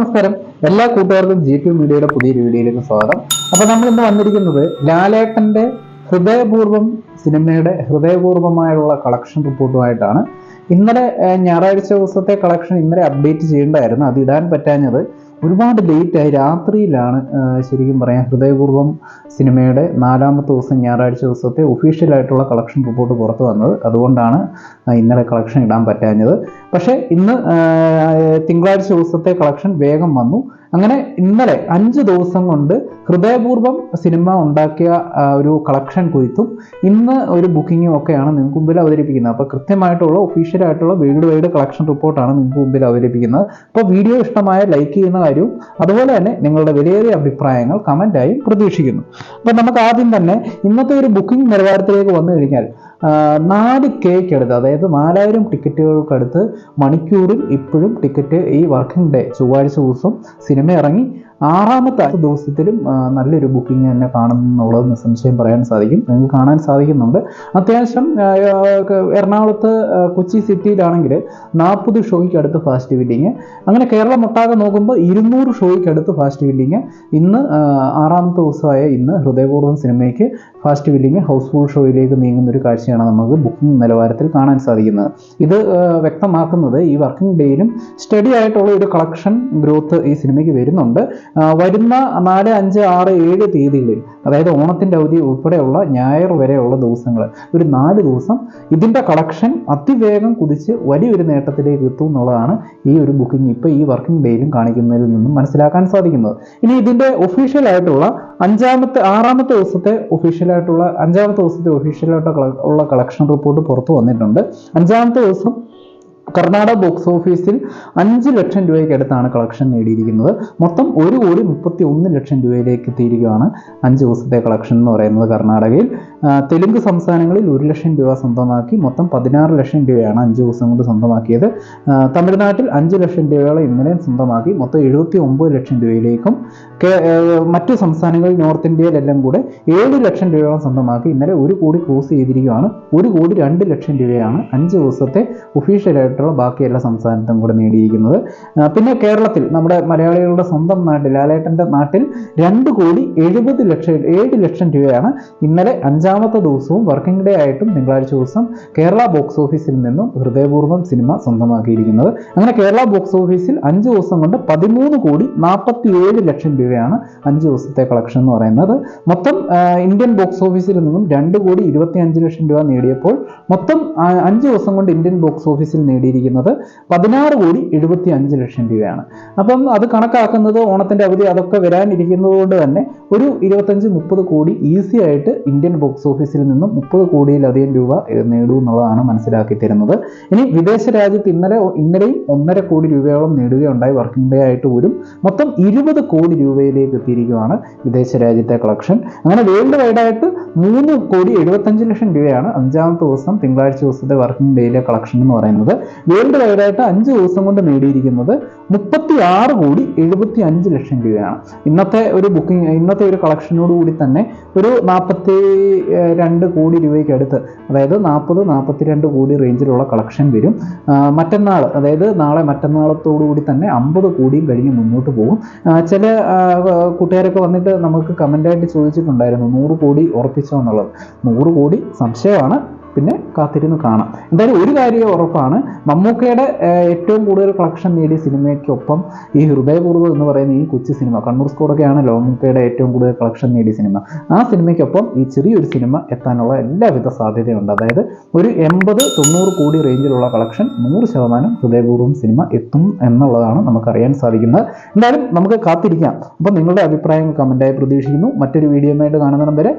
നമസ്കാരം. എല്ലാ കൂട്ടുകാർക്കും ജി പി മീഡിയയുടെ പുതിയൊരു വീഡിയോയിലേക്ക് സ്വാഗതം. അപ്പൊ നമ്മൾ ഇന്ന് വന്നിരിക്കുന്നത് ലാലേട്ടന്റെ ഹൃദയപൂർവം സിനിമയുടെ ഹൃദയപൂർവമായുള്ള കളക്ഷൻ റിപ്പോർട്ടുമായിട്ടാണ്. ഇന്നലെ ഞായറാഴ്ച ദിവസത്തെ കളക്ഷൻ ഇന്നലെ അപ്ഡേറ്റ് ചെയ്യേണ്ടായിരുന്നു. അത് ഇടാൻ പറ്റാഞ്ഞത് ഒരുപാട് ലേറ്റായി രാത്രിയിലാണ് ശരിക്കും പറയാം ഹൃദയപൂർവം സിനിമയുടെ നാലാമത്തെ ദിവസം ഞായറാഴ്ച ദിവസത്തെ ഒഫീഷ്യലായിട്ടുള്ള കളക്ഷൻ റിപ്പോർട്ട് പുറത്തു വന്നത്. അതുകൊണ്ടാണ് ഇന്നലെ കളക്ഷൻ ഇടാൻ പറ്റാഞ്ഞത്. പക്ഷേ ഇന്ന് തിങ്കളാഴ്ച ദിവസത്തെ കളക്ഷൻ വേഗം വന്നു. അങ്ങനെ ഇന്നലെ അഞ്ച് ദിവസം കൊണ്ട് ഹൃദയപൂർവം സിനിമ ഉണ്ടാക്കിയ ഒരു കളക്ഷൻ കുറിത്തും ഇന്ന് ഒരു ബുക്കിങ്ങും ഒക്കെയാണ് നിങ്ങൾക്ക് മുമ്പിൽ അവതരിപ്പിക്കുന്നത്. അപ്പോൾ കൃത്യമായിട്ടുള്ള ഒഫീഷ്യലായിട്ടുള്ള വീട് വൈഡ് കളക്ഷൻ റിപ്പോർട്ടാണ് നിങ്ങൾക്ക് മുമ്പിൽ അവതരിപ്പിക്കുന്നത്. അപ്പോൾ വീഡിയോ ഇഷ്ടമായ ലൈക്ക് ചെയ്യുന്ന കാര്യവും അതുപോലെ തന്നെ നിങ്ങളുടെ വിലയേറിയ അഭിപ്രായങ്ങൾ കമന്റായും പ്രതീക്ഷിക്കുന്നു. അപ്പോൾ നമുക്ക് ആദ്യം തന്നെ ഇന്നത്തെ ഒരു ബുക്കിംഗ് നിലവാരത്തിലേക്ക് വന്നു കഴിഞ്ഞാൽ നാല് കേക്ക് അടുത്ത് അതായത് നാലായിരം ടിക്കറ്റുകൾക്കടുത്ത് മണിക്കൂറിൽ ഇപ്പോഴും ടിക്കറ്റ് ഈ വർക്കിംഗ് ഡേ ചൊവ്വാഴ്ച ദിവസം സിനിമ ഇറങ്ങി ആറാമത്തെ ദിവസത്തിലും നല്ലൊരു ബുക്കിംഗ് തന്നെ കാണുന്നുള്ളത് നിസ്സംശയം പറയാൻ സാധിക്കും. നിങ്ങൾക്ക് കാണാൻ സാധിക്കുന്നുണ്ട്. അത്യാവശ്യം എറണാകുളത്ത് കൊച്ചി സിറ്റിയിലാണെങ്കിൽ നാൽപ്പത് ഷോയ്ക്ക് അടുത്ത് ഫാസ്റ്റ് ബില്ലിങ് അങ്ങനെ കേരളം ഒട്ടാകെ നോക്കുമ്പോൾ ഇരുന്നൂറ് ഷോയ്ക്ക് അടുത്ത് ഫാസ്റ്റ് ബില്ലിങ് ഇന്ന് ആറാമത്തെ ദിവസമായ ഇന്ന് ഹൃദയപൂർവം സിനിമയ്ക്ക് ഫാസ്റ്റ് ബില്ലിങ് ഹൗസ്ഫുൾ ഷോയിലേക്ക് നീങ്ങുന്ന ഒരു കാഴ്ചയാണ് നമുക്ക് ബുക്കിംഗ് നിലവാരത്തിൽ കാണാൻ സാധിക്കുന്നത്. ഇത് വ്യക്തമാക്കുന്നത് ഈ വർക്കിംഗ് ഡേയിലും സ്റ്റഡി ആയിട്ടുള്ള ഒരു കളക്ഷൻ ഗ്രോത്ത് ഈ സിനിമയ്ക്ക് വരുന്നുണ്ട്. വരുന്ന നാല് അഞ്ച് ആറ് ഏഴ് തീയതികളിൽ അതായത് ഓണത്തിന്റെ അവധി ഉൾപ്പെടെയുള്ള ഞായർ വരെയുള്ള ദിവസങ്ങൾ ഒരു നാല് ദിവസം ഇതിന്റെ കളക്ഷൻ അതിവേഗം കുതിച്ച് വലിയൊരു നേട്ടത്തിലേക്ക് എത്തും എന്നുള്ളതാണ് ഈ ഒരു ബുക്കിംഗ് ഇപ്പോൾ ഈ വർക്കിംഗ് ഡേയിലും കാണിക്കുന്നതിൽ നിന്നും മനസ്സിലാക്കാൻ സാധിക്കുന്നത്. ഇനി ഇതിന്റെ ഒഫീഷ്യൽ ആയിട്ടുള്ള അഞ്ചാമത്തെ ആറാമത്തെ ദിവസത്തെ ഒഫീഷ്യലായിട്ടുള്ള അഞ്ചാമത്തെ ദിവസത്തെ ഒഫീഷ്യലായിട്ട് ഉള്ള കളക്ഷൻ റിപ്പോർട്ട് പുറത്തു വന്നിട്ടുണ്ട്. അഞ്ചാമത്തെ ദിവസം കർണാടക ബോക്സ് ഓഫീസിൽ അഞ്ച് ലക്ഷം രൂപയ്ക്ക് അടുത്താണ് കളക്ഷൻ നേടിയിരിക്കുന്നത്. മൊത്തം ഒരു കോടി മുപ്പത്തി ഒന്ന് ലക്ഷം രൂപയിലേക്ക് എത്തിയിരിക്കുകയാണ് അഞ്ച് ദിവസത്തെ കളക്ഷൻ എന്ന് പറയുന്നത് കർണാടകയിൽ. തെലുങ്ക് സംസ്ഥാനങ്ങളിൽ ഒരു ലക്ഷം രൂപ സ്വന്തമാക്കി മൊത്തം പതിനാറ് ലക്ഷം രൂപയാണ് അഞ്ച് ദിവസം കൊണ്ട് സ്വന്തമാക്കിയത്. തമിഴ്നാട്ടിൽ അഞ്ച് ലക്ഷം രൂപയോളം ഇന്നലെ സ്വന്തമാക്കി മൊത്തം എഴുപത്തി ഒമ്പത് ലക്ഷം രൂപയിലേക്കും മറ്റു സംസ്ഥാനങ്ങളിൽ നോർത്ത് ഇന്ത്യയിലെല്ലാം കൂടെ ഏഴ് ലക്ഷം രൂപയോളം സ്വന്തമാക്കി ഇന്നലെ ഒരു കോടി ക്രോസ് ചെയ്തിരിക്കുകയാണ്. ഒരു കോടി രണ്ട് ലക്ഷം രൂപയാണ് അഞ്ച് ദിവസത്തെ ഒഫീഷ്യലായിട്ടുള്ള ബാക്കി എല്ലാ സംസ്ഥാനത്തും കൂടെ നേടിയിരിക്കുന്നത്. പിന്നെ കേരളത്തിൽ നമ്മുടെ മലയാളികളുടെ സ്വന്തം നാട്ടിൽ ലാലേട്ടന്റെ നാട്ടിൽ രണ്ട് കോടി എഴുപത് ലക്ഷം ഏഴ് ലക്ഷം രൂപയാണ് ഇന്നലെ അഞ്ചാമത്തെ ദിവസവും വർക്കിംഗ് ഡേ ആയിട്ടും തിങ്കളാഴ്ച ദിവസം കേരള ബോക്സ് ഓഫീസിൽ നിന്നും ഹൃദയപൂർവം സിനിമ സ്വന്തമാക്കിയിരിക്കുന്നത്. അങ്ങനെ കേരള ബോക്സ് ഓഫീസിൽ അഞ്ച് ദിവസം കൊണ്ട് പതിമൂന്ന് കോടി നാൽപ്പത്തി ഏഴ് ലക്ഷം രൂപയാണ് അഞ്ച് ദിവസത്തെ കളക്ഷൻ എന്ന് പറയുന്നത്. മൊത്തം ഇന്ത്യൻ ബോക്സ് ഓഫീസിൽ നിന്നും രണ്ട് കോടി ഇരുപത്തി അഞ്ച് ലക്ഷം രൂപ നേടിയപ്പോൾ മൊത്തം അഞ്ച് ദിവസം കൊണ്ട് ഇന്ത്യൻ ബോക്സ് ഓഫീസിൽ നേടിയിരിക്കുന്നത് പതിനാറ് കോടി എഴുപത്തി അഞ്ച് ലക്ഷം രൂപയാണ്. അപ്പം അത് കണക്കാക്കുന്നത് ഓണത്തിന്റെ അവധി അതൊക്കെ വരാനിരിക്കുന്നത് കൊണ്ട് തന്നെ ഒരു ഇരുപത്തഞ്ച് മുപ്പത് കോടി ഈസി ആയിട്ട് ഇന്ത്യൻ ബോക്സ് ഓഫീസിൽ നിന്നും മുപ്പത് കോടിയിലധികം രൂപ നേടൂ എന്നുള്ളതാണ് മനസ്സിലാക്കി തരുന്നത് ഇനി വിദേശ രാജ്യത്ത് ഇന്നലെ ഇന്നലെയും ഒന്നര കോടി രൂപയോളം നേടുകയുണ്ടായി. വർക്കിംഗ് ഡേ ആയിട്ട് പോലും മൊത്തം ഇരുപത് കോടി രൂപയിലേക്ക് എത്തിയിരിക്കുകയാണ് വിദേശ രാജ്യത്തെ കളക്ഷൻ. അങ്ങനെ വേൾഡ് വൈഡായിട്ട് മൂന്ന് കോടി എഴുപത്തഞ്ച് ലക്ഷം രൂപയാണ് അഞ്ചാമത്തെ ദിവസം തിങ്കളാഴ്ച ദിവസത്തെ വർക്കിംഗ് ഡേയിലെ കളക്ഷൻ എന്ന് പറയുന്നത്. വേൾഡ് വൈഡായിട്ട് അഞ്ച് ദിവസം കൊണ്ട് നേടിയിരിക്കുന്നത് മുപ്പത്തി ആറ് കോടി എഴുപത്തി അഞ്ച് ലക്ഷം രൂപയാണ്. ഇന്നത്തെ ഒരു ബുക്കിംഗ് ഇന്നത്തെ ഒരു കളക്ഷനോട് കൂടി തന്നെ ഒരു നാൽപ്പത്തി രണ്ട് കോടി രൂപയ്ക്ക് അടുത്ത് അതായത് നാൽപ്പത് നാൽപ്പത്തിരണ്ട് കോടി റേഞ്ചിലുള്ള കളക്ഷൻ വരും. മറ്റന്നാൾ അതായത് നാളെ മറ്റന്നാളത്തോടു കൂടി തന്നെ അമ്പത് കോടിയും കഴിഞ്ഞ് മുന്നോട്ട് പോകും. ചില കൂട്ടുകാരൊക്കെ വന്നിട്ട് നമുക്ക് കമന്റായിട്ട് ചോദിച്ചിട്ടുണ്ടായിരുന്നു നൂറ് കോടി ഉറപ്പിച്ചോ എന്നുള്ളത്. നൂറ് കോടി സംശയമാണ്. പിന്നെ കാത്തിരുന്ന് കാണാം. എന്തായാലും ഒരു കാര്യം ഉറപ്പാണ്. മമ്മൂക്കയുടെ ഏറ്റവും കൂടുതൽ കളക്ഷൻ നേടിയ സിനിമയ്ക്കൊപ്പം ഈ ഹൃദയപൂർവം എന്ന് പറയുന്ന ഈ കൊച്ചു സിനിമ കണ്ണൂർ സ്കോഡൊക്കെയാണല്ലോ മമ്മൂക്കയുടെ ഏറ്റവും കൂടുതൽ കളക്ഷൻ നേടിയ സിനിമ. ആ സിനിമയ്ക്കൊപ്പം ഈ ചെറിയൊരു സിനിമ എത്താനുള്ള എല്ലാവിധ സാധ്യതയുണ്ട്. അതായത് ഒരു എൺപത് തൊണ്ണൂറ് കോടി റേഞ്ചിലുള്ള കളക്ഷൻ നൂറ് ശതമാനം ഹൃദയപൂർവം സിനിമ എത്തും എന്നുള്ളതാണ് നമുക്കറിയാൻ സാധിക്കുന്നത്. എന്തായാലും നമുക്ക് കാത്തിരിക്കാം. അപ്പം നിങ്ങളുടെ അഭിപ്രായങ്ങൾ കമന്റായി പ്രതീക്ഷിക്കുന്നു. മറ്റൊരു വീഡിയോയുമായിട്ട് കാണുന്നിടം വരെ